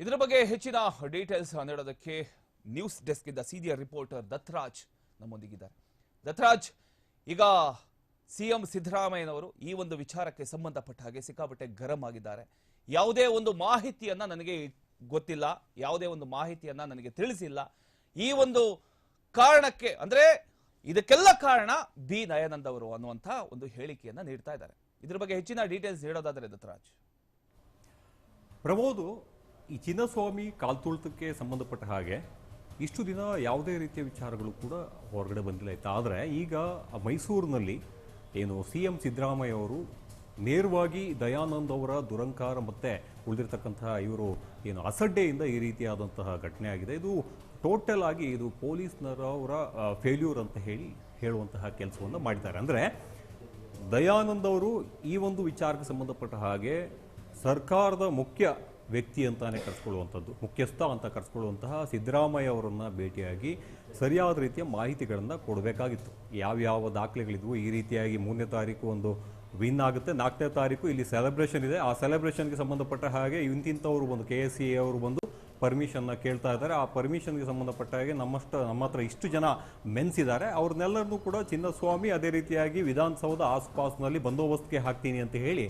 ಇದರ ಬಗ್ಗೆ ಹೆಚ್ಚಿನ ಡೀಟೇಲ್ಸ್ ನೀಡೋದಕ್ಕೆ ನ್ಯೂಸ್ ಡೆಸ್ಕ್ ಇಂದ ಸೀನಿಯರ್ ರಿಪೋರ್ಟರ್ ದತ್ರಾಜ್ ನಮ್ಮೊಂದಿಗಿದ್ದಾರೆ. ದತ್ರಾಜ್, ಈಗ ಸಿಎಂ ಸಿದ್ದರಾಮಯ್ಯನವರು ಈ ಒಂದು ವಿಚಾರಕ್ಕೆ ಸಂಬಂಧಪಟ್ಟ ಹಾಗೆ ಸಿಕ್ಕಾಪಟ್ಟೆ ಗರಂ ಆಗಿದ್ದಾರೆ. ಯಾವುದೇ ಒಂದು ಮಾಹಿತಿಯನ್ನ ನನಗೆ ಗೊತ್ತಿಲ್ಲ, ಯಾವುದೇ ಒಂದು ಮಾಹಿತಿಯನ್ನ ನನಗೆ ತಿಳಿಸಿಲ್ಲ. ಈ ಒಂದು ಕಾರಣಕ್ಕೆ, ಅಂದ್ರೆ ಇದಕ್ಕೆಲ್ಲ ಕಾರಣ ಬಿ ನಯಾನಂದ್ ಅವರು ಅನ್ನುವಂಥ ಒಂದು ಹೇಳಿಕೆಯನ್ನ ನೀಡ್ತಾ ಇದ್ದಾರೆ. ಇದ್ರ ಬಗ್ಗೆ ಹೆಚ್ಚಿನ ಡೀಟೇಲ್ಸ್ ಹೇಳೋದಾದ್ರೆ ದತ್ತರಾಜ್ ಪ್ರಮೋದು ಈ ಚಿನ್ನಸ್ವಾಮಿ ಕಾಲ್ತುಳಿತಕ್ಕೆ ಸಂಬಂಧಪಟ್ಟ ಹಾಗೆ ಇಷ್ಟು ದಿನ ಯಾವುದೇ ರೀತಿಯ ವಿಚಾರಗಳು ಕೂಡ ಹೊರಗಡೆ ಬಂದಿಲ್ಲ ಇತ್ತು ಆದರೆ ಈಗ ಮೈಸೂರಿನಲ್ಲಿ ಏನು ಸಿ ಎಂ ಸಿದ್ದರಾಮಯ್ಯ ಅವರು ನೇರವಾಗಿ ದಯಾನಂದ್ ಅವರ ದುರಂಕಾರ ಮತ್ತೆ ಉಳಿದಿರ್ತಕ್ಕಂತಹ ಇವರು ಏನು ಅಸಡ್ಡೆಯಿಂದ ಈ ರೀತಿಯಾದಂತಹ ಘಟನೆ ಆಗಿದೆ. ಇದು ಟೋಟಲ್ ಆಗಿ ಇದು ಪೊಲೀಸ್ನರವರ ಫೇಲ್ಯೂರ್ ಅಂತ ಹೇಳಿ ಹೇಳುವಂತಹ ಕೆಲಸವನ್ನು ಮಾಡಿದ್ದಾರೆ. ಅಂದರೆ ದಯಾನಂದ್ ಅವರು ಈ ಒಂದು ವಿಚಾರಕ್ಕೆ ಸಂಬಂಧಪಟ್ಟ ಹಾಗೆ ಸರ್ಕಾರದ ಮುಖ್ಯ ವ್ಯಕ್ತಿ ಅಂತಾನೆ ಕರೆಸ್ಕೊಳ್ಳುವಂಥದ್ದು, ಮುಖ್ಯಸ್ಥ ಅಂತ ಕರೆಸ್ಕೊಳ್ಳುವಂತಹ ಸಿದ್ದರಾಮಯ್ಯ ಅವರನ್ನು ಭೇಟಿಯಾಗಿ ಸರಿಯಾದ ರೀತಿಯ ಮಾಹಿತಿಗಳನ್ನು ಕೊಡಬೇಕಾಗಿತ್ತು. ಯಾವ್ಯಾವ ದಾಖಲೆಗಳಿದ್ವು ಈ ರೀತಿಯಾಗಿ ಮೂರನೇ ತಾರೀಕು ಒಂದು ವಿನ್ ಆಗುತ್ತೆ. ನಾಲ್ಕನೇ ತಾರೀಕು ಇಲ್ಲಿ ಸೆಲೆಬ್ರೇಷನ್ ಇದೆ. ಆ ಸೆಲೆಬ್ರೇಷನ್ಗೆ ಸಂಬಂಧಪಟ್ಟ ಹಾಗೆ ಇಂತಿಂಥವ್ರು ಬಂದು ಕೆ ಎಸ್ ಸಿ ಅವರು ಬಂದು ಪರ್ಮಿಷನ್ನ ಕೇಳ್ತಾ ಇದ್ದಾರೆ. ಆ ಪರ್ಮಿಷನ್ಗೆ ಸಂಬಂಧಪಟ್ಟ ಹಾಗೆ ನಮ್ಮಷ್ಟು ನಮ್ಮ ಹತ್ರ ಇಷ್ಟು ಜನ ಮೆನ್ಸಿದ್ದಾರೆ. ಅವ್ರನ್ನೆಲ್ಲರನ್ನೂ ಕೂಡ ಚಿನ್ನಸ್ವಾಮಿ ಅದೇ ರೀತಿಯಾಗಿ ವಿಧಾನಸೌಧ ಆಸ್ಪಾಸ್ನಲ್ಲಿ ಬಂದೋಬಸ್ತ್ಗೆ ಹಾಕ್ತೀನಿ ಅಂತ ಹೇಳಿ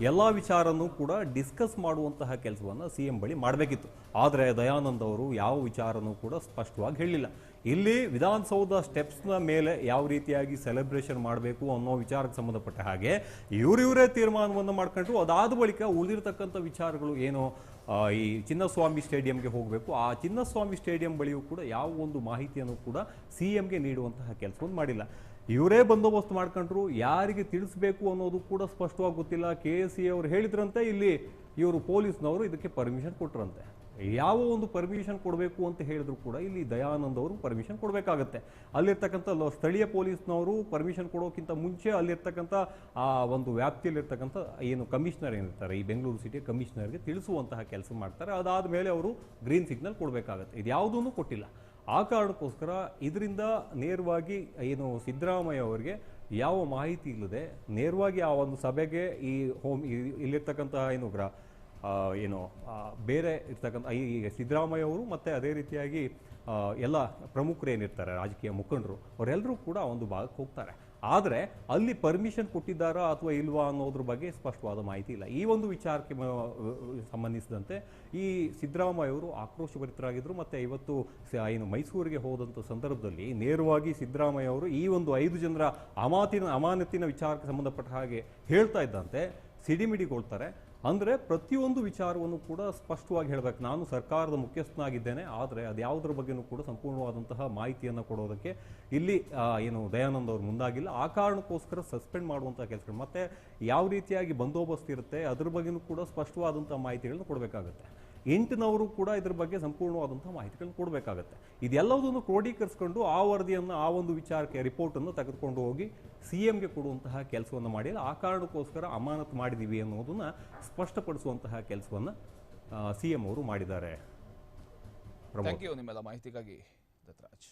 ಎಲ್ಲ ವಿಚಾರನೂ ಕೂಡ ಡಿಸ್ಕಸ್ ಮಾಡುವಂತಹ ಕೆಲಸವನ್ನು ಸಿ ಎಂ ಬಳಿ ಮಾಡಬೇಕಿತ್ತು. ಆದರೆ ದಯಾನಂದ್ ಅವರು ಯಾವ ವಿಚಾರನೂ ಕೂಡ ಸ್ಪಷ್ಟವಾಗಿ ಹೇಳಿಲ್ಲ. ಇಲ್ಲಿ ವಿಧಾನಸೌಧ ಸ್ಟೆಪ್ಸ್ನ ಮೇಲೆ ಯಾವ ರೀತಿಯಾಗಿ ಸೆಲೆಬ್ರೇಷನ್ ಮಾಡಬೇಕು ಅನ್ನೋ ವಿಚಾರಕ್ಕೆ ಸಂಬಂಧಪಟ್ಟ ಹಾಗೆ ಇವರಿವರೇ ತೀರ್ಮಾನವನ್ನು ಮಾಡ್ಕೊಂಡ್ರು. ಅದಾದ ಬಳಿಕ ಉಳಿದಿರತಕ್ಕಂಥ ವಿಚಾರಗಳು ಏನು? ಈ ಚಿನ್ನಸ್ವಾಮಿ ಸ್ಟೇಡಿಯಂಗೆ ಹೋಗಬೇಕು. ಆ ಚಿನ್ನಸ್ವಾಮಿ ಸ್ಟೇಡಿಯಂ ಬಳಿಯೂ ಕೂಡ ಯಾವ ಒಂದು ಮಾಹಿತಿಯನ್ನು ಕೂಡ ಸಿ ಎಂಗೆ ನೀಡುವಂತಹ ಕೆಲಸವನ್ನು ಮಾಡಿಲ್ಲ. ಇವರೇ ಬಂದೋಬಸ್ತ್ ಮಾಡ್ಕೊಂಡ್ರು. ಯಾರಿಗೆ ತಿಳಿಸ್ಬೇಕು ಅನ್ನೋದು ಕೂಡ ಸ್ಪಷ್ಟವಾಗಿ ಗೊತ್ತಿಲ್ಲ. ಕೆ ಎಸ್ ಸಿ ಅವರು ಹೇಳಿದ್ರಂತೆ, ಇಲ್ಲಿ ಇವರು ಪೊಲೀಸ್ನವರು ಇದಕ್ಕೆ ಪರ್ಮಿಷನ್ ಕೊಟ್ರಂತೆ. ಯಾವ ಒಂದು ಪರ್ಮಿಷನ್ ಕೊಡಬೇಕು ಅಂತ ಹೇಳಿದ್ರು ಕೂಡ ಇಲ್ಲಿ ದಯಾನಂದ್ ಅವರು ಪರ್ಮಿಷನ್ ಕೊಡಬೇಕಾಗತ್ತೆ. ಅಲ್ಲಿರ್ತಕ್ಕಂಥ ಸ್ಥಳೀಯ ಪೊಲೀಸ್ನವರು ಪರ್ಮಿಷನ್ ಕೊಡೋಕ್ಕಿಂತ ಮುಂಚೆ ಅಲ್ಲಿರ್ತಕ್ಕಂಥ, ಆ ಒಂದು ವ್ಯಾಪ್ತಿಯಲ್ಲಿರ್ತಕ್ಕಂಥ ಏನು ಕಮಿಷನರ್ ಏನಿರ್ತಾರೆ, ಈ ಬೆಂಗಳೂರು ಸಿಟಿಯ ಕಮಿಷನರ್ಗೆ ತಿಳಿಸುವಂತಹ ಕೆಲಸ ಮಾಡ್ತಾರೆ. ಅದಾದ ಮೇಲೆ ಅವರು ಗ್ರೀನ್ ಸಿಗ್ನಲ್ ಕೊಡಬೇಕಾಗತ್ತೆ. ಇದು ಯಾವುದೂ ಕೊಟ್ಟಿಲ್ಲ. ಆ ಕಾರಣಕ್ಕೋಸ್ಕರ ಇದರಿಂದ ನೇರವಾಗಿ ಏನು ಸಿದ್ದರಾಮಯ್ಯ ಅವರಿಗೆ ಯಾವ ಮಾಹಿತಿ ಇಲ್ಲದೆ ನೇರವಾಗಿ ಆ ಒಂದು ಸಭೆಗೆ ಈ ಹೋಮ್ ಇಲ್ಲಿರ್ತಕ್ಕಂತಹ ಏನು ಗ್ರ ಏನು ಬೇರೆ ಇರ್ತಕ್ಕಂಥ ಈ ಈ ಸಿದ್ದರಾಮಯ್ಯ ಅವರು ಮತ್ತು ಅದೇ ರೀತಿಯಾಗಿ ಎಲ್ಲ ಪ್ರಮುಖರು ಏನಿರ್ತಾರೆ, ರಾಜಕೀಯ ಮುಖಂಡರು ಅವರೆಲ್ಲರೂ ಕೂಡ ಒಂದು ಭಾಗಕ್ಕೆ ಹೋಗ್ತಾರೆ. ಆದರೆ ಅಲ್ಲಿ ಪರ್ಮಿಷನ್ ಕೊಟ್ಟಿದ್ದಾರಾ ಅಥವಾ ಇಲ್ವಾ ಅನ್ನೋದ್ರ ಬಗ್ಗೆ ಸ್ಪಷ್ಟವಾದ ಮಾಹಿತಿ ಇಲ್ಲ. ಈ ಒಂದು ವಿಚಾರಕ್ಕೆ ಸಂಬಂಧಿಸಿದಂತೆ ಈ ಸಿದ್ದರಾಮಯ್ಯ ಅವರು ಆಕ್ರೋಶಭರಿತರಾಗಿದ್ದರು ಮತ್ತು ಇವತ್ತು ಏನು, ಮೈಸೂರಿಗೆ ಹೋದಂಥ ಸಂದರ್ಭದಲ್ಲಿ ನೇರವಾಗಿ ಸಿದ್ದರಾಮಯ್ಯ ಅವರು ಈ ಒಂದು ಐದು ಜನರ ಅಮಾತಿನ, ಅಮಾನತಿನ ವಿಚಾರಕ್ಕೆ ಸಂಬಂಧಪಟ್ಟ ಹಾಗೆ ಹೇಳ್ತಾ ಇದ್ದಂತೆ ಸಿಡಿಮಿಡಿಗೊಳ್ತಾರೆ. ಅಂದರೆ ಪ್ರತಿಯೊಂದು ವಿಚಾರವನ್ನು ಕೂಡ ಸ್ಪಷ್ಟವಾಗಿ ಹೇಳಬೇಕು. ನಾನು ಸರ್ಕಾರದ ಮುಖ್ಯಸ್ಥನಾಗಿದ್ದೇನೆ, ಆದರೆ ಅದು ಯಾವುದರ ಬಗ್ಗೆನೂ ಕೂಡ ಸಂಪೂರ್ಣವಾದಂತಹ ಮಾಹಿತಿಯನ್ನು ಕೊಡೋದಕ್ಕೆ ಇಲ್ಲಿ ಏನು ದಯಾನಂದ್ ಅವರು ಮುಂದಾಗಿಲ್ಲ. ಆ ಕಾರಣಕ್ಕೋಸ್ಕರ ಸಸ್ಪೆಂಡ್ ಮಾಡುವಂಥ ಕೆಲಸಗಳು ಮತ್ತು ಯಾವ ರೀತಿಯಾಗಿ ಬಂದೋಬಸ್ತ್ ಇರುತ್ತೆ, ಅದ್ರ ಬಗ್ಗೆನೂ ಕೂಡ ಸ್ಪಷ್ಟವಾದಂಥ ಮಾಹಿತಿಗಳನ್ನು ಕೊಡಬೇಕಾಗುತ್ತೆ. ಎಂಟಿನವರು ಕೂಡ ಇದ್ರ ಬಗ್ಗೆ ಸಂಪೂರ್ಣವಾದಂಥ ಮಾಹಿತಿಗಳನ್ನು ಕೊಡಬೇಕಾಗತ್ತೆ. ಇದೆಲ್ಲವುದನ್ನು ಕ್ರೋಢೀಕರಿಸ್ಕೊಂಡು ಆ ವರದಿಯನ್ನು, ಆ ಒಂದು ವಿಚಾರಕ್ಕೆ, ರಿಪೋರ್ಟನ್ನು ತೆಗೆದುಕೊಂಡು ಹೋಗಿ ಸಿ ಎಂಗೆ ಕೊಡುವಂತಹ ಕೆಲಸವನ್ನು ಮಾಡಿಲ್ಲ ಆ ಕಾರಣಕ್ಕೋಸ್ಕರ ಅಮಾನತು ಮಾಡಿದ್ದೀವಿ ಅನ್ನೋದನ್ನು ಸ್ಪಷ್ಟಪಡಿಸುವಂತಹ ಕೆಲಸವನ್ನು ಸಿ ಎಂ ಅವರು ಮಾಡಿದ್ದಾರೆ. ಥ್ಯಾಂಕ್ ಯು ನಿಮ್ಮೆಲ್ಲ ಮಾಹಿತಿಗಾಗಿ, ದತ್ರಾಜ್.